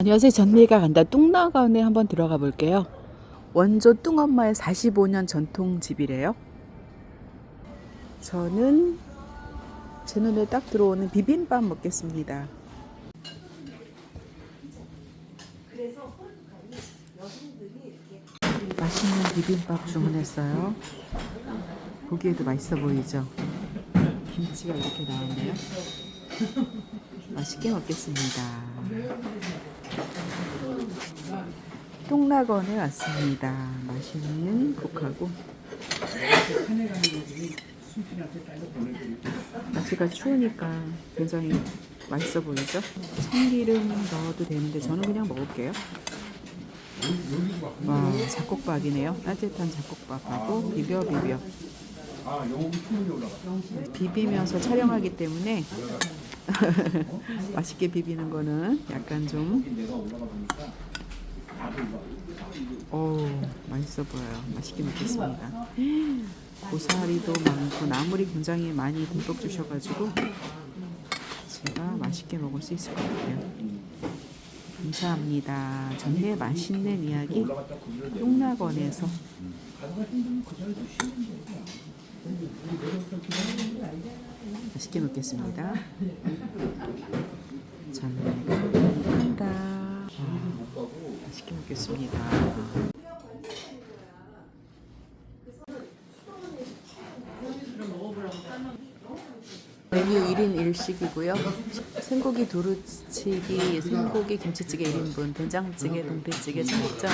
안녕하세요. 전미가 간다 뚱나간에 한번 들어가 볼게요. 원조 뚱엄마의 45년 전통 집이래요. 저는 제 눈에 딱 들어오는 비빔밥 먹겠습니다. 맛있는 비빔밥 주문했어요. 보기에도 맛있어 보이죠? 김치가 이렇게 나왔네요. 맛있게 먹겠습니다. 똥락원에 왔습니다. 맛있는 국하고 날씨가 추우니까 굉장히 맛있어 보이죠? 참기름 넣어도 되는데 저는 그냥 먹을게요. 와 잡곡밥이네요. 따뜻한 잡곡밥하고 비벼 비벼 비비면서 촬영하기 때문에 맛있게 비비는 거는 약간 좀 오, 맛있어 보여요. 맛있게 먹겠습니다. 고사리도 많고 나물이 굉장히 많이 듬뿍 주셔가지고 제가 맛있게 먹을 수 있을 것 같아요. 감사합니다. 전에 맛있는 이야기 똥락원에서 맛있게 먹겠습니다. 간다. 와, 맛있게 먹겠습니다. 메뉴 1인 1식이고요. 생고기 두루치기, 생고기 김치찌개 1인분, 된장찌개, 동태찌개, 청국장,